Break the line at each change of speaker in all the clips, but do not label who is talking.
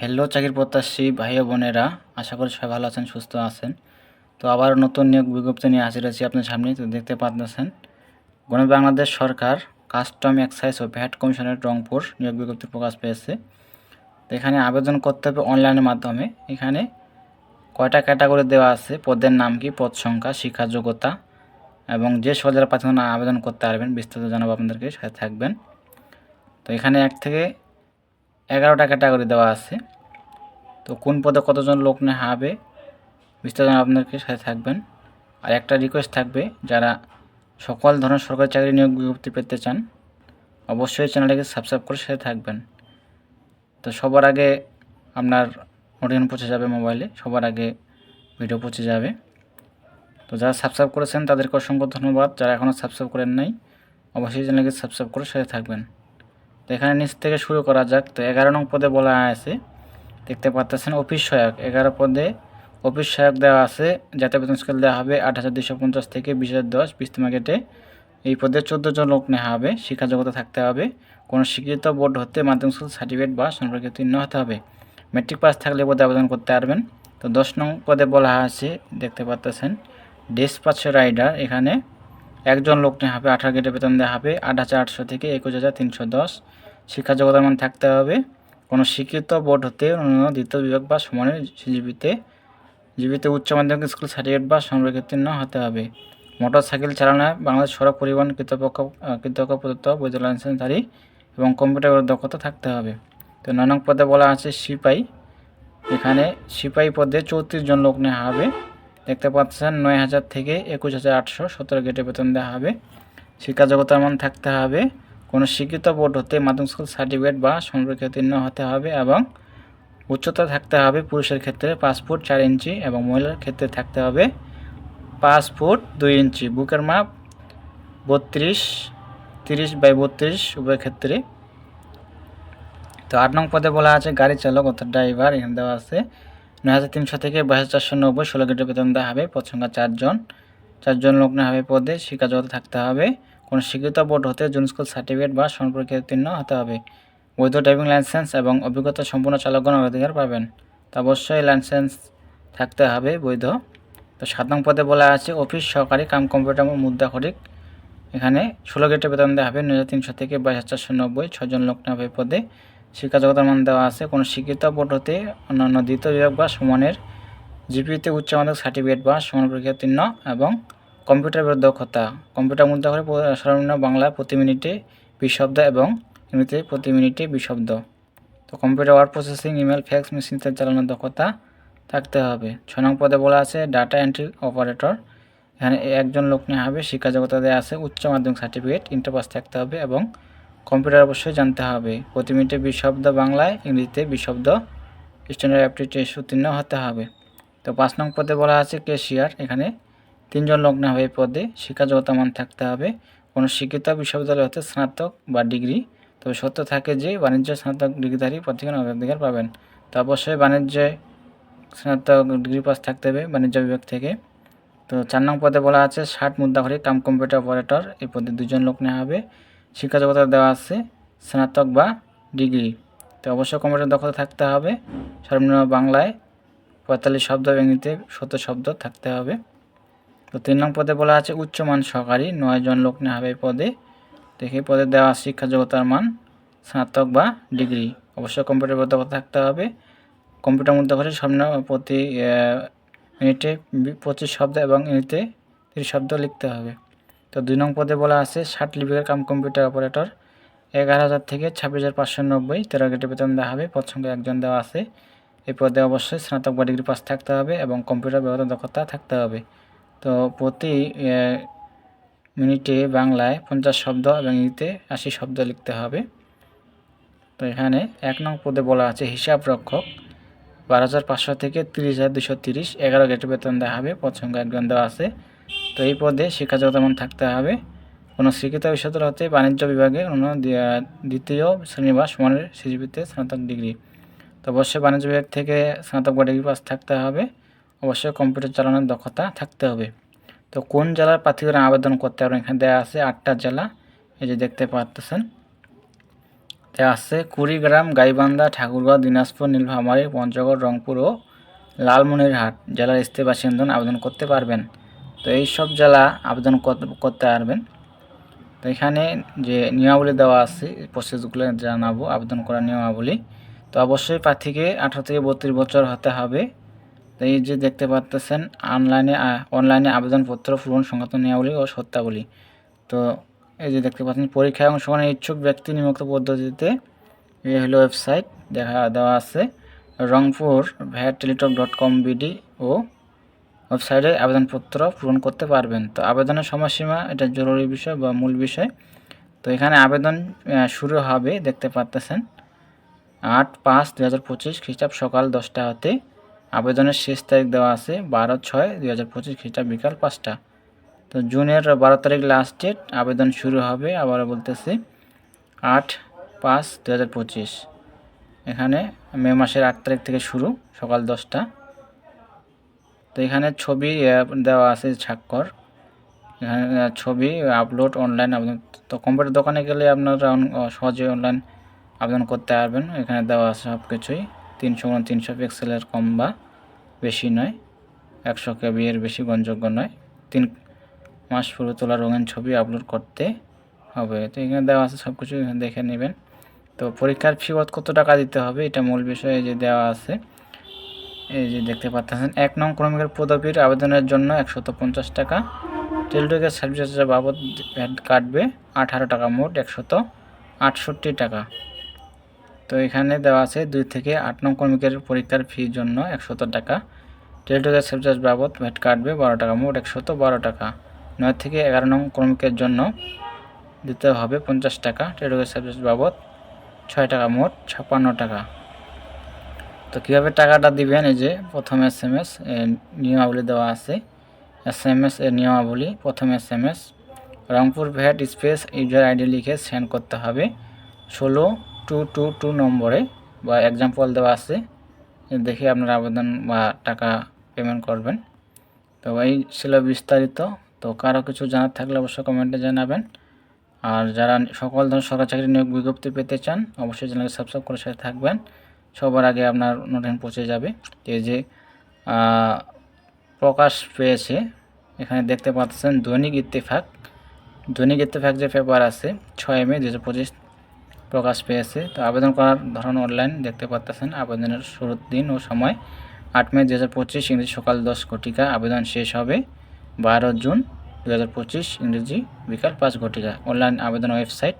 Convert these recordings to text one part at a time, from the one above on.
Hello চাকরির প্রত্যাশী ভাই বোনেরা। আশা করি সবাই ভালো আছেন, সুস্থ আছেন। তো আবার নতুন নিয়োগ বিজ্ঞপ্তি নিয়ে হাজির আছি আপনার সামনে, তো দেখতে পাচ্ছেন। গণ বাংলাদেশ সরকার কাস্টম এক্সাইজ ও ভ্যাট কমিশনের রংপুর নিয়োগ বিজ্ঞপ্তি প্রকাশ পেয়েছে। তো এখানে আবেদন করতে হবে অনলাইনের মাধ্যমে। এখানে কয়টা ক্যাটাগরি দেওয়া আছে, পদের নাম কি, পদ সংখ্যা, শিক্ষা যোগ্যতা, এবং যে সহজের প্রার্থী আবেদন করতে পারবেন। বিস্তারিত জানাব আপনাদেরকে, সাথে থাকবেন। তো এখানে এক থেকে এগারোটা ক্যাটাগরি দেওয়া আছে। তো কোন পদে কতজন লোক নেওয়া হবে, বিস্তারিত আপনাদেরকে সাথে থাকবেন। আর একটা রিকোয়েস্ট থাকবে, যারা সকল ধরনের সরকারি চাকরি নিয়োগ বিজ্ঞপ্তি পেতে চান, অবশ্যই চ্যানেলটাকে সাবস্ক্রাইব করে সাথে থাকবেন। তো সবার আগে আপনার নোটিফিকেশন পৌঁছে যাবে মোবাইলে সবার আগে ভিডিও পৌঁছে যাবে। তো যারা সাবস্ক্রাইব করেছেন, তাদেরকে অসংখ্য ধন্যবাদ। যারা এখনও সাবস্ক্রাইব করেন নাই, অবশ্যই চ্যানেলকে সাবস্ক্রাইব করে সাথে থাকবেন। তো এখানে নিচ থেকে শুরু করা যাক। তো এগারো নং পদে বলা আছে দেখতে পাচ্ছেন অফিস সহায়ক। এগারো পদে অফিস সহায়ক দেওয়া আছে। যাতে বেতন স্কেল দেওয়া হবে আট হাজার দুশো পঞ্চাশ থেকে বিশ হাজার দশ বিস্তি মার্কেটে। এই পদে চোদ্দ জন লোক নেওয়া হবে। শিক্ষা জগতে থাকতে হবে। কোনো স্বীকৃত বোর্ড হতে মাধ্যমিক স্কুল সার্টিফিকেট বা সম্পর্কে উত্তীর্ণ হতে হবে। মেট্রিক পাস থাকলে পদে আবেদন করতে পারবেন। তো দশ নং পদে বলা আছে, দেখতে পাচ্ছেন ডেসপাচ রাইডার। এখানে একজন লোক নেওয়া হবে, আঠারো গেটে বেতন দেওয়া হবে, আট হাজার আটশো থেকে একুশ হাজার তিনশো দশ। শিক্ষা জগতের মান থাকতে হবে। কোনো স্বীকৃত বোর্ড হতে অন্য দ্বিতীয় বিভাগ বা সমানের জীবিতে জীবিত উচ্চ মাধ্যমিক স্কুল সার্টিফিকেট বা সংরক্ষিত হতে হবে। মোটর সাইকেল চালানোয় বাংলাদেশ সড়ক পরিবহন কর্তৃপক্ষ কর্তৃপক্ষ প্রদত্ত বৈধ লাইসেন্সধারী এবং কম্পিউটার দক্ষতা থাকতে হবে। তো নয় নং পদে বলা আছে সিপাই। এখানে সিপাই পদে চৌত্রিশ জন লোক নেওয়া হবে। দেখতে পাচ্ছেন নয় হাজার থেকে একুশ হাজার আটশো সতেরো গেটে বেতন দেওয়া হবে। শিক্ষা জগতের মান থাকতে হবে। কোনো শিক্ষিত বোর্ড হতে মাধ্যমিক স্কুল সার্টিফিকেট বা সম্পর্কে উত্তীর্ণ হতে হবে এবং উচ্চতা থাকতে হবে পুরুষের ক্ষেত্রে পাঁচ ফুট চার ইঞ্চি এবং মহিলার ক্ষেত্রে থাকতে হবে পাঁচ ফুট দুই ইঞ্চি। বুকের মাপ বত্রিশ, তিরিশ বাই বত্রিশ উভয় ক্ষেত্রে। তো আট নং পদে বলা আছে, গাড়ি চালক অর্থাৎ ড্রাইভার, এখানে দেওয়া আছে, নয় হাজার তিনশো থেকে বাইশ হাজার চারশো নব্বই, ষোলো গেটের বেতন দেওয়া হবে পদ সংখ্যা চারজন। চারজন লোক নেওয়া হবে পদে শিক্ষা জগতে থাকতে হবে। কোনো স্বীকৃত বোর্ড হতে জুন স্কুল সার্টিফিকেট বা সম্পর্কে উত্তীর্ণ হতে হবে। বৈধ ড্রাইভিং লাইসেন্স এবং অভিজ্ঞতা সম্পূর্ণ চালকগণ অধিকার পাবেন। তো অবশ্যই লাইসেন্স থাকতে হবে, বৈধ। তো সাত নং পদে বলা আছে, অফিস, সহকারী, কাম, কম্পিউটার মুদ্রা খরিক এখানে ষোলো গেটে বেতন দেওয়া হবে নয় তিনশো থেকে বাইশ হাজার চারশো নব্বই ছজন লোক হবে পদে। শিক্ষা জগতের মান দেওয়া আছে, কোনো শিক্ষিত বোর্ড হতে অন্যান্য দ্বিতীয় বিভাগ বা সমানের জিপিতে উচ্চ মাধ্যমিক সার্টিফিকেট বা সমান পরীক্ষা উত্তীর্ণ এবং কম্পিউটার দক্ষতা কম্পিউটার মুদ্রা করে সর্বনিম্ন বাংলা প্রতি মিনিটে বিশ শব্দ এবং ইংরেজিতে প্রতি মিনিটে বিশ শব্দ তো computer word processing, email, fax মেশিনতে চালানোর দক্ষতা থাকতে হবে। ছ নং পদে বলা আছে, ডাটা এন্ট্রি অপারেটর। এখানে একজন লোক নেওয়া হবে, শিক্ষা জগতে দেওয়া আছে, উচ্চ মাধ্যমিক সার্টিফিকেট, ইন্টারপাস থাকতে হবে এবং কম্পিউটার অবশ্যই জানতে হবে। প্রতি মিনিটে বিশ শব্দ বাংলায়, ইংরেজিতে বিশ শব্দ স্ট্যান্ডার্ড অ্যাপটিটিউড উত্তীর্ণ হতে হবে। তো পাঁচ নং পদে বলা আছে কেশিয়ার এখানে তিনজন লোক হবে এই পদে শিক্ষাযোগ্যত মান থাকতে হবে। কোনো শিক্ষিত বিশ্ববিদ্যালয় হতে স্নাতক বা ডিগ্রি। তবে সত্য থাকে যে বাণিজ্য, স্নাতক ডিগ্রিধারী প্রতিখানে অগ্রাধিকার পাবেন। তো অবশ্যই বাণিজ্যে, স্নাতক ডিগ্রি পাস থাকতে হবে বাণিজ্য বিভাগ থেকে। তো চার নং পদে বলা আছে, ষাট মুদ্রাঘরে কাম কম্পিউটার অপারেটর। এই পদে দুজন লোক নেওয়া হবে। শিক্ষা জগতে দেওয়া আছে, স্নাতক বা ডিগ্রি। তো অবশ্যই কম্পিউটার দক্ষতা থাকতে হবে। সর্বনিম্ন বাংলায় পঁয়তাল্লিশ শব্দ ইংরেজিতে সত্তর শব্দ থাকতে হবে। তো তিন নং পদে বলা আছে উচ্চমান সহকারী। নয় জন লোক নেওয়া হবে এই পদে। দেখে পদে দেওয়া শিক্ষা যোগ্যতার মান স্নাতক বা ডিগ্রি। অবশ্যই কম্পিউটার দক্ষতা থাকতে হবে। কম্পিউটার মধ্যে করে সামনে প্রতি মিনিটে পঁচিশ শব্দ এবং ইংরেজিতে তিরিশ শব্দ লিখতে হবে। তো দুই নং পদে বলা আছে ষাট লিপিকার কাম কম্পিউটার অপারেটর এগারো হাজার থেকে ছাব্বিশ হাজার পাঁচশো নব্বই তেরো গেটে বেতন দেওয়া হবে। পদ সংখ্যা একজন দেওয়া আছে। এই পদে অবশ্যই স্নাতক বা ডিগ্রি পাস থাকতে হবে এবং কম্পিউটার ব্যবহার দক্ষতা থাকতে হবে। তো প্রতি মিনিটে বাংলায় পঞ্চাশ শব্দ এবং ইংরেজিতে আশি শব্দ লিখতে হবে। তো এখানে এক নং পদে বলা আছে, হিসাব রক্ষক, বারো হাজার পাঁচশো থেকে তিরিশ হাজার দুশো তিরিশ, এগারো গেটে বেতন দেওয়া হবে পদ সংখ্যা একজন দেওয়া আছে। তো এই পদে শিক্ষাযোগ্যতা মান থাকতে হবে। কোনো শিক্ষিত বিশ্ববিদ্যালয় হতে বাণিজ্য বিভাগে অন্য দ্বিতীয় শ্রেণি বা সমানের সিজিপিতে স্নাতক ডিগ্রি। তো অবশ্যই বাণিজ্য বিভাগ থেকে স্নাতক বা ডিগ্রি পাস থাকতে হবে। অবশ্যই কম্পিউটার চালানোর দক্ষতা থাকতে হবে। তো কোন জেলার প্রার্থীরা আবেদন করতে পারবেন এখানে দেওয়া আছে আটটা জেলা, এই যে দেখতে পাচ্ছেন। দেওয়া আছে কুড়িগ্রাম, গাইবান্ধা, ঠাকুরগাঁও, দিনাজপুর, নীলফামারী, পঞ্চগড়, রংপুর ও লালমনিরহাট জেলার স্থায়ী বাসিন্দন আবেদন করতে পারবেন। তো এই সব জেলা আবেদন কর- করতে পারবেন। তো এখানে যে নিয়মাবলী দেওয়া আছে প্রসেসগুলো জানাব, আবেদন করার নিয়মাবলী। তো অবশ্যই প্রার্থীকে আঠারো থেকে বত্রিশ বছর হতে হবে। তো এই যে দেখতে পাচ্তেছেন অনলাইনে অনলাইনে আবেদনপত্র, পূরণ সংক্রান্ত নিয়মাবলী ও সত্যাবলী। তো এই যে দেখতে পাচ্ছেন, পরীক্ষায় অংশগ্রহণের ইচ্ছুক ব্যক্তি নিম্নোক্ত পদ্ধতিতে এই হলো ওয়েবসাইট দেখা, দেওয়া আছে, Rangpur VAT Teletalk dot com BD ও ওয়েবসাইটে আবেদনপত্র পূরণ করতে পারবেন। তো আবেদনের সময়সীমা, এটা জরুরি বিষয় বা মূল বিষয়। তো এখানে আবেদন শুরু হবে, দেখতে পাচ্তেছেন আট পাঁচ দু হাজার পঁচিশ খ্রিস্টাব্দ সকাল দশটা হতে। আবেদনের শেষ তারিখ দেওয়া আছে বারো ছয় দুই হাজার পঁচিশ খ্রিস্টাব্দ বিকাল পাঁচটা। তো জুনের বারো তারিখ লাস্ট ডেট আবেদন শুরু হবে আবার বলতেছি আট পাঁচ দু হাজার পঁচিশ। এখানে মে মাসের আট তারিখ থেকে শুরু, সকাল দশটা। তো এখানে ছবি দেওয়া আছে স্বাক্ষর। এখানে ছবি আপলোড অনলাইন আবেদন। তো কম্পিউটার দোকানে গেলে আপনারা সহজে অনলাইন আবেদন করতে পারবেন। এখানে দেওয়া আছে সব কিছুই তিনশো গুণ তিনশো পিক্সেলের কম বা বেশি নয়। একশো কেবি এর বেশি গ্রহণযোগ্য নয়। তিন মাস পূর্বে তোলা রঙিন ছবি আপলোড করতে হবে। তো এখানে দেওয়া আছে সব কিছু দেখে নেবেন। তো পরীক্ষার ফি কত টাকা দিতে হবে, এটা মূল বিষয় যে দেওয়া আছে। এই যে দেখতে পাচ্ছেন, এক নং ক্রমিকের পদবীর আবেদনের জন্য একশত পঞ্চাশ টাকা। টেলটকের সার্ভিস বাবদ কাটবে আঠারো টাকা মোট, একশত আটষট্টি টাকা। তো এখানে দেওয়া আছে দুই থেকে আট নং ক্রমিকের পরীক্ষার ফি জন্য একশত টাকা। টেলটকের সার্ভিস বাবদ ভ্যাট কাটবে বারো টাকা, মোট একশত বারো টাকা। নয় থেকে এগারো নং ক্রমিকের জন্য দিতে হবে পঞ্চাশ টাকা, টেলটকের সার্ভিস বাবদ ছয় টাকা, মোট ছাপ্পান্ন টাকা। তো কীভাবে টাকাটা দিবেন? এই যে প্রথম এস এম এস নিয়মাবলী দেওয়া আছে। এস এম এস এর নিয়মাবলী, প্রথম S M S Rangpur VAT space user ID লিখে সেন্ড করতে হবে। ষোলো টু টু টু নম্বরে বা এক্সাম্পল দেওয়া আছে দেখে আপনারা আবেদন বা টাকা পেমেন্ট করবেন। তো এই ছিল বিস্তারিত। তো কারও কিছু জানার থাকলে অবশ্যই কমেন্টে জানাবেন। আর যারা সকল ধরনের সরকারি চাকরি নিয়োগ বিজ্ঞপ্তি পেতে চান, অবশ্যই চ্যানেলকে সাবস্ক্রাইব করে সাথে থাকবেন। সবার আগে আপনার নোটিফিকেশন পৌঁছে যাবে। এই যে প্রকাশ পেয়েছে, এখানে দেখতে পাচ্ছেন দৈনিক ইত্তেফাক। দৈনিক ইত্তেফাক যে পেপার আছে, ছয় মে দু হাজার পঁচিশ প্রকাশ পেয়েছে। তো আবেদন করার ধরন অনলাইন দেখতে পাচ্ছেন আবেদনের শুরুর দিন ও সময় আট মে দু হাজার পঁচিশ ইংরেজি সকাল দশ ঘটিকা। আবেদন শেষ হবে বারো জুন দু হাজার পঁচিশ ইংরেজি বিকাল পাঁচ ঘটিকা। অনলাইন আবেদন ওয়েবসাইট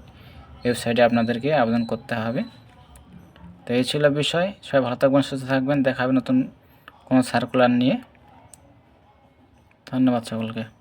ওয়েবসাইটে আপনাদেরকে আবেদন করতে হবে। তো এই ছিল বিষয়। সবাই ভালো থাকবেন, সুস্থ থাকবেন। দেখা হবে নতুন কোনো সার্কুলার নিয়ে। ধন্যবাদ সকলকে।